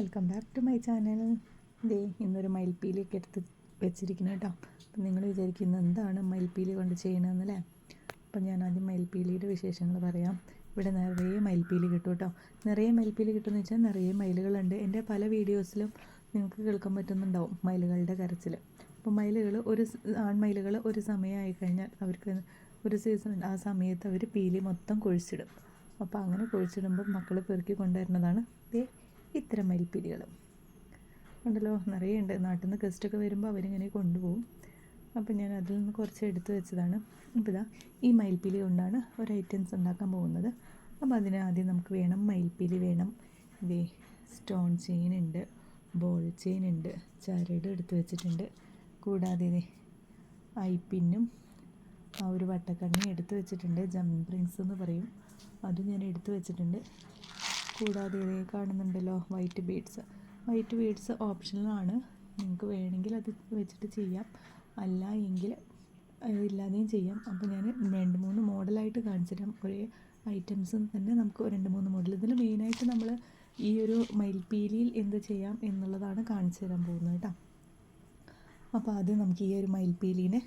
Welcome back to my channel ദേ ഇന്നൊരു മയിൽപ്പീലിയൊക്കെ എടുത്ത് വെച്ചിരിക്കുന്നു കേട്ടോ. അപ്പം നിങ്ങൾ വിചാരിക്കുന്നത് എന്താണ് മയിൽപ്പീലി കൊണ്ട് ചെയ്യണമെന്നല്ലേ അപ്പം ഞാൻ ആദ്യം മയിൽപ്പീലിയുടെ വിശേഷങ്ങൾ പറയാം. ഇവിടെ നിറയെ മയിൽപ്പീലി കിട്ടും കേട്ടോ. നിറയെ മയിൽപ്പീലി കിട്ടുമെന്ന് വെച്ചാൽ നിറയെ മയിലുകളുണ്ട്. എന്റെ പല വീഡിയോസിലും നിങ്ങൾക്ക് കേൾക്കാൻ പറ്റുന്നുണ്ടാവും മയിലുകളുടെ കരച്ചിൽ. അപ്പോൾ മയിലുകൾ ഒരു ആൺമയിലുകൾ ഒരു സമയമായി കഴിഞ്ഞാൽ അവർക്ക് ഒരു സീസൺ ആ സമയത്ത് അവർ പീലി മൊത്തം കുഴിച്ചിടും. അപ്പോൾ അങ്ങനെ കുഴിച്ചിടുമ്പോൾ മക്കൾ പെറുക്കി കൊണ്ടുവരുന്നതാണ്. ദേ ഇത്തരം മയിൽപ്പീലികൾ ഉണ്ടല്ലോ നിറയെ ഉണ്ട്. നാട്ടിൽ നിന്ന് ഗസ്റ്റൊക്കെ വരുമ്പോൾ അവരിങ്ങനെ കൊണ്ടുപോകും. അപ്പോൾ ഞാൻ അതിൽ നിന്ന് കുറച്ച് എടുത്തു വെച്ചതാണ്. ഇപ്പം ഇതാ ഈ മയിൽപ്പീലി കൊണ്ടാണ് ഒരു ഐറ്റംസ് ഉണ്ടാക്കാൻ പോകുന്നത്. അപ്പോൾ അതിന് ആദ്യം നമുക്ക് വേണം മയിൽപ്പീലി വേണം. ഇതേ സ്റ്റോൺ ചെയിൻ ഉണ്ട് ബോൾ ചെയിൻ ഉണ്ട് ചരട് എടുത്തു വെച്ചിട്ടുണ്ട്. കൂടാതെ ഇതേ പിന്നും ആ ഒരു വട്ടക്കണ്ണി എടുത്തു വെച്ചിട്ടുണ്ട്. ജംപ് റിങ്സ് എന്ന് പറയും. അത് ഞാൻ എടുത്തു വെച്ചിട്ടുണ്ട്. കൂടാതെ ഇതേ കാണുന്നുണ്ടല്ലോ വൈറ്റ് ബീഡ്സ് വൈറ്റ് ബീഡ്സ് ഓപ്ഷണലാണ് നിങ്ങൾക്ക് വേണമെങ്കിൽ അത് വെച്ചിട്ട് ചെയ്യാം. അല്ല എങ്കിൽ ഇല്ലാതെയും ചെയ്യാം. അപ്പോൾ ഞാൻ രണ്ട് മൂന്ന് മോഡലായിട്ട് കാണിച്ചു ഒരേ ഐറ്റംസ് തന്നെ നമുക്ക് രണ്ട് മൂന്ന് മോഡൽ ഇതിൽ മെയിനായിട്ട് നമ്മൾ ഈ ഒരു മയിൽപ്പീലിയിൽ എന്ത് ചെയ്യാം എന്നുള്ളതാണ് കാണിച്ചു തരാൻ പോകുന്നത് കേട്ടോ. അപ്പോൾ ആദ്യം നമുക്ക് ഈ ഒരു മയിൽപ്പീലിനെ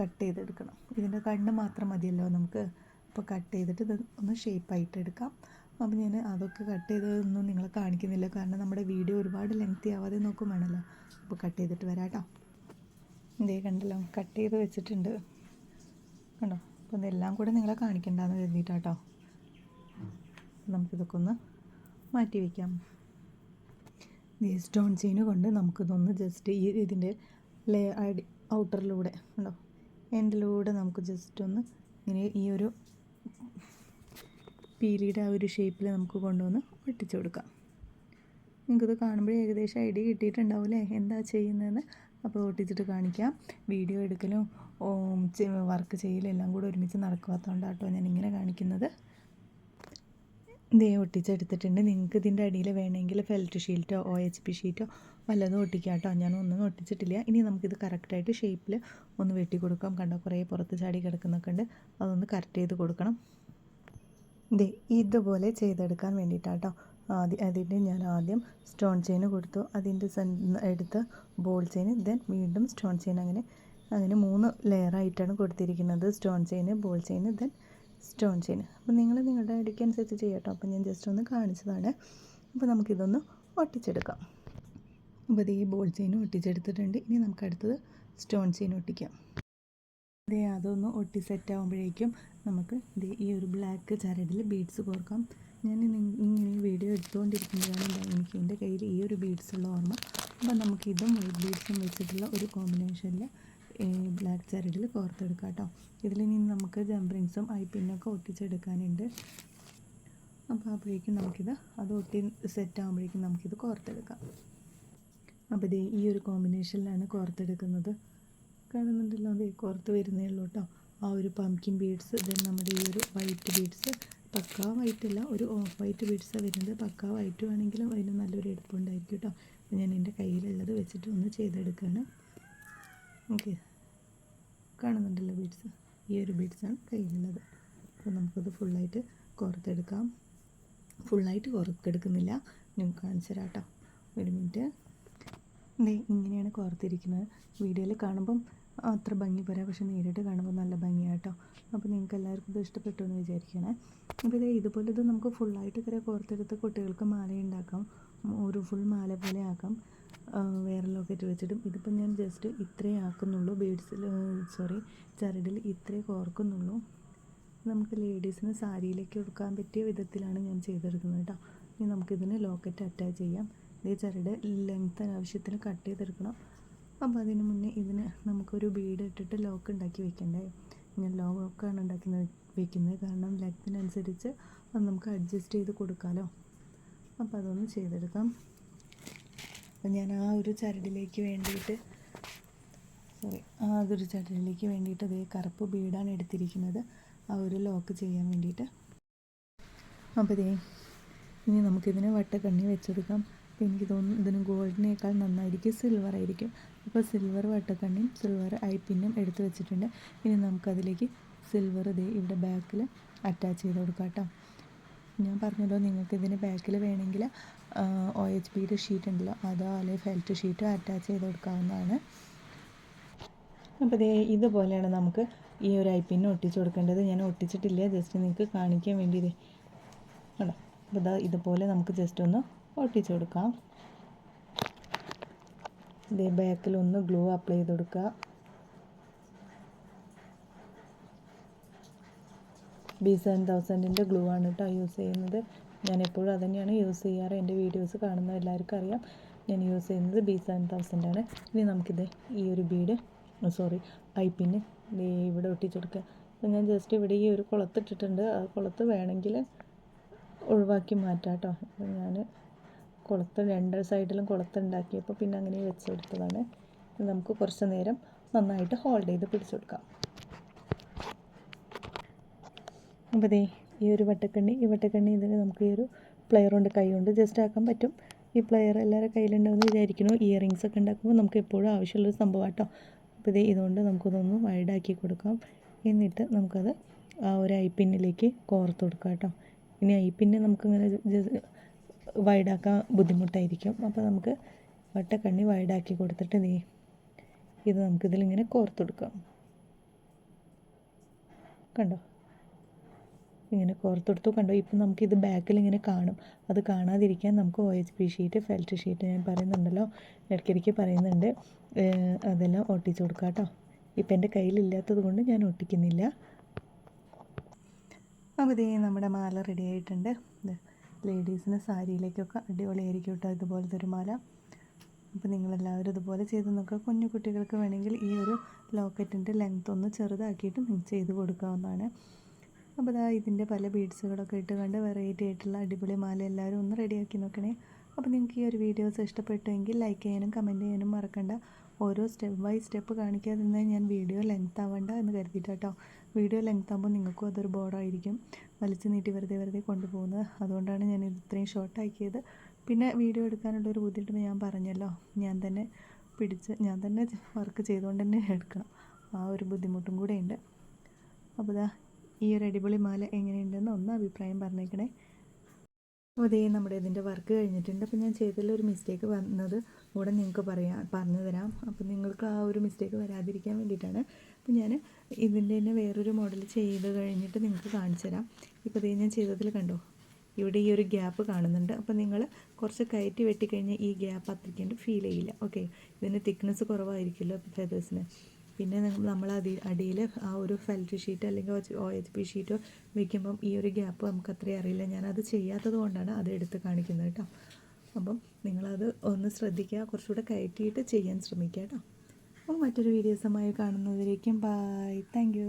കട്ട് ചെയ്തെടുക്കണം. ഇതിന്റെ കണ്ണ് മാത്രം മതിയല്ലോ നമുക്ക്. അപ്പോൾ കട്ട് ചെയ്തിട്ട് ഇത് ഒന്ന് ഷേപ്പായിട്ട് എടുക്കാം. അപ്പോൾ ഞാൻ അതൊക്കെ കട്ട് ചെയ്തതൊന്നും നിങ്ങളെ കാണിക്കുന്നില്ല. കാരണം നമ്മുടെ വീഡിയോ ഒരുപാട് ലെങ്തി ആവാതെ നോക്കും വേണമല്ലോ. അപ്പോൾ കട്ട് ചെയ്തിട്ട് വരാം കേട്ടോ. ഇതേ കണ്ടല്ലോ കട്ട് ചെയ്ത് വെച്ചിട്ടുണ്ട്. കണ്ടോ? അപ്പോൾ ഇതെല്ലാം കൂടെ നിങ്ങളെ കാണിക്കണ്ടെന്ന് കരുതിയിട്ടാട്ടോ നമുക്കിതൊക്കെ ഒന്ന് മാറ്റി വയ്ക്കാം ഈ സ്റ്റോൺ ചെയിന് കൊണ്ട് നമുക്കിതൊന്ന് ജസ്റ്റ് ഈ ഇതിന്റെ ലേ ഔട്ടറിലൂടെ ഉണ്ടോ എൻഡിലൂടെ നമുക്ക് ജസ്റ്റ് ഒന്ന് ഇങ്ങനെ ഈ ഒരു പീലിയുടെ ആ ഒരു ഷേപ്പിൽ നമുക്ക് കൊണ്ടുവന്ന് ഒട്ടിച്ചു കൊടുക്കാം. നിങ്ങൾക്കിത് കാണുമ്പോൾ ഏകദേശം ഐഡിയ കിട്ടിയിട്ടുണ്ടാവില്ലേ? എന്താ ചെയ്യുന്നതെന്ന്? അപ്പോൾ ഒട്ടിച്ചിട്ട് കാണിക്കാം. വീഡിയോ എടുക്കലും വർക്ക് ചെയ്യലും എല്ലാം കൂടെ ഒരുമിച്ച് നടക്കാത്തതുകൊണ്ടാണ് കേട്ടോ ഞാൻ ഇങ്ങനെ കാണിക്കുന്നത്. ഇതേ ഒട്ടിച്ചെടുത്തിട്ടുണ്ട്. നിങ്ങൾക്ക് ഇതിന്റെ അടിയിൽ വേണമെങ്കിൽ ഫെൽറ്റ് ഷീറ്റോ ഒ എച്ച് പി ഷീറ്റോ വല്ലതും ഒട്ടിക്കാം കേട്ടോ. ഞാൻ ഒന്നും ഒട്ടിച്ചിട്ടില്ല. ഇനി നമുക്കിത് കറക്റ്റായിട്ട് ഷേപ്പിൽ ഒന്ന് വെട്ടി കൊടുക്കാം കണ്ടോ കുറേ പുറത്ത് ചാടി കിടക്കുന്നൊക്കെ ഉണ്ട്. അതൊന്ന് കറക്റ്റ് ചെയ്ത് കൊടുക്കണം. ഇതേ ഇതുപോലെ ചെയ്തെടുക്കാൻ വേണ്ടിയിട്ടാട്ടോ. ആദ്യം അതിന്റെ ഞാൻ ആദ്യം സ്റ്റോൺ ചെയിൻ കൊടുത്തു. അതിന്റെ സെൻ എടുത്ത് ബോൾ ചെയിൻ ദെൻ വീണ്ടും സ്റ്റോൺ ചെയിൻ അങ്ങനെ അങ്ങനെ മൂന്ന് ലെയറായിട്ടാണ് കൊടുത്തിരിക്കുന്നത്. Stone chain ball chain then stone chain അപ്പോൾ നിങ്ങൾ നിങ്ങളുടെ ഐഡിക്ക് അനുസരിച്ച് ചെയ്യട്ടോ. അപ്പോൾ ഞാൻ ജസ്റ്റ് ഒന്ന് കാണിച്ചതാണ്. അപ്പോൾ നമുക്കിതൊന്ന് ഒട്ടിച്ചെടുക്കാം. അപ്പോൾ ഇത് ഈ ബോൾ ചെയിൻ ഒട്ടിച്ചെടുത്തിട്ടുണ്ട്. ഇനി നമുക്ക് അടുത്തത് സ്റ്റോൺ ചെയിൻ ഒട്ടിക്കാം. അതെ അതൊന്ന് ഒട്ടി സെറ്റ് ആകുമ്പോഴേക്കും നമുക്ക് ദേ ഈ ഒരു ബ്ലാക്ക് ചരടിൽ ബീഡ്സ് കോർക്കാം. ഞാൻ ഇങ്ങനെ വീഡിയോ എടുത്തുകൊണ്ടിരിക്കുമ്പോഴാണ് എനിക്ക് എന്റെ കയ്യിൽ ഈ ഒരു ബീഡ്സ് ഉള്ള ഓർമ്മ. അപ്പം നമുക്ക് ഇതും വൈറ്റ് ബീഡ്സും വെച്ചിട്ടുള്ള ഒരു കോമ്പിനേഷനിൽ ബ്ലാക്ക് ചരടിൽ കോർത്തെടുക്കാം കേട്ടോ. ഇതിൽ നിന്ന് നമുക്ക് ജംപ്രിങ്സും ഐ പിന്നൊക്കെ ഒട്ടിച്ചെടുക്കാനുണ്ട്. അപ്പോൾ അപ്പോഴേക്കും നമുക്കിത് അത് ഒട്ടി സെറ്റ് ആകുമ്പോഴേക്കും നമുക്കിത് കോർത്തെടുക്കാം. അപ്പോൾ ഇത് ഈ ഒരു കോമ്പിനേഷനിലാണ് കോർത്തെടുക്കുന്നത്. കാണുന്നുണ്ടല്ലോ. അതെ കോർത്ത് വരുന്നേ ഉള്ളൂ കേട്ടോ ആ ഒരു പംകിൻ ബീഡ്സ് ദെൻ നമ്മുടെ ഈ ഒരു വൈറ്റ് ബീഡ്സ് പക്കാ വൈറ്റ് അല്ല ഒരു ഓഫ് വൈറ്റ് ബീഡ്സാണ് വരുന്നത്. പക്കാ വൈറ്റ് ആണെങ്കിലും അതിന് നല്ലൊരു എടുപ്പുണ്ടായിരിക്കും കേട്ടോ അപ്പോൾ ഞാൻ എന്റെ കയ്യിലുള്ളത് വെച്ചിട്ട് ഒന്ന് ചെയ്തെടുക്കുകയാണ് ഓക്കെ. കാണുന്നുണ്ടല്ലോ ബീഡ്സ് ഈ ഒരു ബീഡ്സാണ് കയ്യിലുള്ളത്. അപ്പോൾ നമുക്കത് ഫുള്ളായിട്ട് കുറത്തെടുക്കാം ഫുള്ളായിട്ട് കോർത്തെടുക്കുന്നില്ല. ഞാൻ കാണിച്ചു തരാം കേട്ടോ ഒരു മിനിറ്റ് ഇങ്ങനെയാണ് കോർത്തിരിക്കുന്നത്. വീഡിയോയിൽ കാണുമ്പം അത്ര ഭംഗി പോരാ പക്ഷെ നേരിട്ട് കാണുമ്പോൾ നല്ല ഭംഗിയാട്ടോ. അപ്പോൾ നിങ്ങൾക്ക് എല്ലാവർക്കും ഇത് ഇഷ്ടപ്പെട്ടു എന്ന് വിചാരിക്കണേ അപ്പോൾ ഇത് ഇതുപോലെ ഇത് നമുക്ക് ഫുള്ളായിട്ട് ഇത്ര കോർത്തെടുത്ത് കുട്ടികൾക്ക് മാല ഉണ്ടാക്കാം ഒരു ഫുൾ മാല പോലെ ആക്കാം. വേറെ ലോക്കറ്റ് വെച്ചിട്ടും ഇതിപ്പോൾ ഞാൻ ജസ്റ്റ് ഇത്രേ ആക്കുന്നുള്ളൂ. ബീഡ്സിൽ സോറി ചരടിൽ ഇത്രേ കോർക്കുന്നുള്ളൂ. നമുക്ക് ലേഡീസിന് സാരിയിലേക്ക് കൊടുക്കാൻ പറ്റിയ വിധത്തിലാണ് ഞാൻ ചെയ്തെടുക്കുന്നത് കേട്ടോ. ഇനി നമുക്കിതിന് ലോക്കറ്റ് അറ്റാച്ച് ചെയ്യാം. ഇതേ ചരട് ലെങ്ത് ആവശ്യത്തിന് കട്ട് ചെയ്തെടുക്കണം. അപ്പോൾ അതിന് മുന്നേ ഇതിന് നമുക്കൊരു ബീഡ് ഇട്ടിട്ട് ലോക്ക് ഉണ്ടാക്കി വെക്കണ്ടേ? ഞാൻ ലോക്കാണ് ഉണ്ടാക്കി വെക്കുന്നത്. കാരണം ലെഗ്ത്തിനനുസരിച്ച് അത് നമുക്ക് അഡ്ജസ്റ്റ് ചെയ്ത് കൊടുക്കാമല്ലോ അപ്പോൾ അതൊന്ന് ചെയ്തെടുക്കാം. അപ്പം ഞാൻ ആ ഒരു ചരടിലേക്ക് വേണ്ടിയിട്ട് സോറി ആ അതൊരു ചരടിലേക്ക് വേണ്ടിയിട്ട് അതേ കറുപ്പ് ബീഡാണ് എടുത്തിരിക്കുന്നത്. ആ ഒരു ലോക്ക് ചെയ്യാൻ വേണ്ടിയിട്ട്. അപ്പോൾ ഇതേ ഇനി നമുക്കിതിന് വട്ടക്കണ്ണി വെച്ചെടുക്കാം. അപ്പോൾ എനിക്ക് തോന്നുന്നു ഇതിന് ഗോൾഡിനേക്കാൾ നന്നായിരിക്കും സിൽവർ ആയിരിക്കും അപ്പോൾ സിൽവർ വട്ടക്കണ്ണിയും സിൽവർ ഐപ്പിന്നും എടുത്ത് വെച്ചിട്ടുണ്ട്. ഇനി നമുക്കതിലേക്ക് സിൽവർ ഇതേ ഇവിടെ ബാക്കിൽ അറ്റാച്ച് ചെയ്ത് കൊടുക്കാം കേട്ടോ ഞാൻ പറഞ്ഞല്ലോ നിങ്ങൾക്ക് ഇതിന് ബാക്കിൽ വേണമെങ്കിൽ ഒ എച്ച് പിയുടെ ഷീറ്റ് ഉണ്ടല്ലോ അതോ അല്ലെങ്കിൽ ഫെൽറ്റ് ഷീറ്റോ അറ്റാച്ച് ചെയ്ത് കൊടുക്കാവുന്നതാണ്. അപ്പോൾ ദേ ഇതുപോലെയാണ് നമുക്ക് ഈ ഒരു ഐ പിന്നെ ഒട്ടിച്ച് കൊടുക്കേണ്ടത്. ഞാൻ ഒട്ടിച്ചിട്ടില്ല ജസ്റ്റ് നിങ്ങൾക്ക് കാണിക്കാൻ വേണ്ടി ഇതേ കണ്ടോ അപ്പോൾ ഇതാ ഇതുപോലെ നമുക്ക് ജസ്റ്റ് ഒന്ന് ഒട്ടിച്ച് കൊടുക്കാം. ഇതേ ബാക്കിൽ ഒന്ന് ഗ്ലൂ അപ്ലൈ ചെയ്ത് കൊടുക്കുക ബി സെവൻ തൗസൻഡിന്റെ ഗ്ലൂ ആണ് കേട്ടോ യൂസ് ചെയ്യുന്നത്. ഞാൻ എപ്പോഴും അതുതന്നെയാണ് യൂസ് ചെയ്യാറ്. എന്റെ വീഡിയോസ് കാണുന്ന എല്ലാവർക്കും അറിയാം. ഞാൻ യൂസ് ചെയ്യുന്നത് ബി സെവൻ തൗസൻഡ് ആണ്. ഇനി നമുക്കിത് ഈ ഒരു ബീഡ് സോറി ഐ പിന്ന് ഇവിടെ ഒട്ടിച്ചെടുക്കുക അപ്പോൾ ഞാൻ ജസ്റ്റ് ഇവിടെ ഈ ഒരു കുളത്തിട്ടിട്ടുണ്ട്. ആ കുളത്ത് വേണമെങ്കിൽ ഒഴിവാക്കി മാറ്റാം കേട്ടോ അപ്പോൾ ഞാൻ കുളത്ത് രണ്ട് സൈഡിലും കുളത്ത് ഉണ്ടാക്കിയപ്പോൾ പിന്നെ അങ്ങനെ വെച്ച് കൊടുത്തതാണ് നമുക്ക് കുറച്ച് നേരം നന്നായിട്ട് ഹോൾഡ് ചെയ്ത് പിടിച്ചു കൊടുക്കാം. അപ്പോൾ ദേ ഈ ഒരു വട്ടക്കണ്ണി ഈ വട്ടക്കണ്ണി ഇതിന് നമുക്ക് ഈ ഒരു പ്ലെയർ കൊണ്ട് കൈ കൊണ്ട് ജസ്റ്റ് ആക്കാൻ പറ്റും. ഈ പ്ലെയർ എല്ലാവരുടെ കയ്യിലുണ്ടാവുമെന്ന് വിചാരിക്കുന്നു. ഇയറിങ്സ് ഒക്കെ ഉണ്ടാക്കുമ്പോൾ നമുക്ക് എപ്പോഴും ആവശ്യമുള്ളൊരു സംഭവം കേട്ടോ അപ്പോൾ ഇതേ ഇതുകൊണ്ട് നമുക്കിതൊന്ന് വൈഡാക്കി കൊടുക്കാം. എന്നിട്ട് നമുക്കത് ആ ഒരു ഐ പിന്നിലേക്ക് കോർത്ത് കൊടുക്കാം കേട്ടോ. ഇനി ഐ പിന്നെ നമുക്കിങ്ങനെ വൈഡാക്കാൻ ബുദ്ധിമുട്ടായിരിക്കും. അപ്പോൾ നമുക്ക് വട്ടക്കണ്ണി വൈഡാക്കി കൊടുത്തിട്ട് നീ ഇത് നമുക്കിതിലിങ്ങനെ കോർത്ത് കൊടുക്കാം കണ്ടോ? ഇങ്ങനെ കോർത്തെടുത്തു. കണ്ടോ? ഇപ്പം നമുക്കിത് ബാക്കിൽ ഇങ്ങനെ കാണും. അത് കാണാതിരിക്കാൻ നമുക്ക് O H P sheet felt sheet ഞാൻ പറയുന്നുണ്ടല്ലോ. ഇടയ്ക്കിടയ്ക്ക് പറയുന്നുണ്ട്. അതെല്ലാം ഒട്ടിച്ച് കൊടുക്കാം കേട്ടോ ഇപ്പം എന്റെ കയ്യിലില്ലാത്തത് കൊണ്ട് ഞാൻ ഒട്ടിക്കുന്നില്ല. അപ്പോൾ ഇതേ നമ്മുടെ മാല റെഡി ആയിട്ടുണ്ട്. ലേഡീസിന് സാരിയിലേക്കൊക്കെ അടിപൊളിയായിരിക്കും കേട്ടോ ഇതുപോലത്തെ ഒരു മാല. അപ്പോൾ നിങ്ങളെല്ലാവരും ഇതുപോലെ ചെയ്ത് നോക്കുക. കുഞ്ഞു കുട്ടികൾക്ക് വേണമെങ്കിൽ ഈ ഒരു ലോക്കറ്റിന്റെ ലെങ്ത് ഒന്ന് ചെറുതാക്കിയിട്ട് നിങ്ങൾക്ക് ചെയ്ത് കൊടുക്കാവുന്നതാണ്. അപ്പോൾ ഇതാ ഇതിന്റെ പല ബീഡ്സുകളൊക്കെ ഇട്ട് കണ്ട് വെറൈറ്റി ആയിട്ടുള്ള അടിപൊളി മാല എല്ലാവരും ഒന്ന് റെഡിയാക്കി നോക്കണേ. അപ്പോൾ നിങ്ങൾക്ക് ഈ ഒരു വീഡിയോസ് ഇഷ്ടപ്പെട്ടെങ്കിൽ ലൈക്ക് ചെയ്യാനും കമന്റ് ചെയ്യാനും മറക്കണ്ട. ഓരോ സ്റ്റെപ്പ് ബൈ സ്റ്റെപ്പ് കാണിക്കാതിരുന്നാൽ ഞാൻ വീഡിയോ ലെങ്ത് ആവണ്ട എന്ന് കരുതിയിട്ട് കേട്ടോ വീഡിയോ ലെങ്ത് ആകുമ്പോൾ നിങ്ങൾക്കും അതൊരു ബോറായിരിക്കും വലിച്ചു നീട്ടി വെറുതെ വെറുതെ കൊണ്ടുപോകുന്നത്. അതുകൊണ്ടാണ് ഞാൻ ഇത് ഇത്രയും ഷോർട്ടാക്കിയത് പിന്നെ വീഡിയോ എടുക്കാനുള്ള എടുക്കാനുള്ളൊരു ബുദ്ധിമുട്ട് ഞാൻ പറഞ്ഞല്ലോ. ഞാൻ തന്നെ പിടിച്ച് ഞാൻ തന്നെ വർക്ക് ചെയ്തുകൊണ്ട് തന്നെ എടുക്കണം. ആ ഒരു ബുദ്ധിമുട്ടും കൂടെ ഉണ്ട്. അപ്പോൾ ഈ ഒരു അടിപൊളി മാല എങ്ങനെയുണ്ടെന്ന് ഒന്ന് അഭിപ്രായം പറഞ്ഞേക്കണേ. അപ്പോൾ ഇതേ നമ്മുടെ ഇതിന്റെ വർക്ക് കഴിഞ്ഞിട്ടുണ്ട്. അപ്പോൾ ഞാൻ ചെയ്തതിലൊരു മിസ്റ്റേക്ക് വന്നത് കൂടെ നിങ്ങൾക്ക് പറയാം പറഞ്ഞു തരാം. അപ്പോൾ നിങ്ങൾക്ക് ആ ഒരു മിസ്റ്റേക്ക് വരാതിരിക്കാൻ വേണ്ടിയിട്ടാണ്. അപ്പോൾ ഞാൻ ഇതിന്റെ തന്നെ വേറൊരു മോഡൽ ചെയ്ത് കഴിഞ്ഞിട്ട് നിങ്ങൾക്ക് കാണിച്ചു തരാം. ഇപ്പോൾ ഇതേ ഞാൻ ചെയ്തതിൽ കണ്ടോ? ഇവിടെ ഈ ഒരു ഗ്യാപ്പ് കാണുന്നുണ്ട്. അപ്പോൾ നിങ്ങൾ കുറച്ച് കയറ്റി വെട്ടിക്കഴിഞ്ഞാൽ ഈ ഗ്യാപ്പ് അത്രയ്ക്കേണ്ട ഫീൽ ചെയ്യില്ല. ഓക്കെ ഇതിന് തിക്നെസ് കുറവായിരിക്കുമല്ലോ ഫെതേഴ്സിന് പിന്നെ നമ്മൾ അതി അടിയിൽ ആ ഒരു ഫെൽറ്റ് ഷീറ്റ് അല്ലെങ്കിൽ ഒ എച്ച് പി ഷീറ്റോ വയ്ക്കുമ്പം ഈ ഒരു ഗ്യാപ്പ് നമുക്ക് അത്രയും അറിയില്ല. ഞാനത് ചെയ്യാത്തത് കൊണ്ടാണ് അത് എടുത്ത് കാണിക്കുന്നത് കേട്ടോ. അപ്പം നിങ്ങളത് ഒന്ന് ശ്രദ്ധിക്കുക. കുറച്ചുകൂടെ കയറ്റിയിട്ട് ചെയ്യാൻ ശ്രമിക്കുക കേട്ടോ. അപ്പം മറ്റൊരു വീഡിയോസുമായി കാണുന്നതിലേക്കും ബൈ താങ്ക്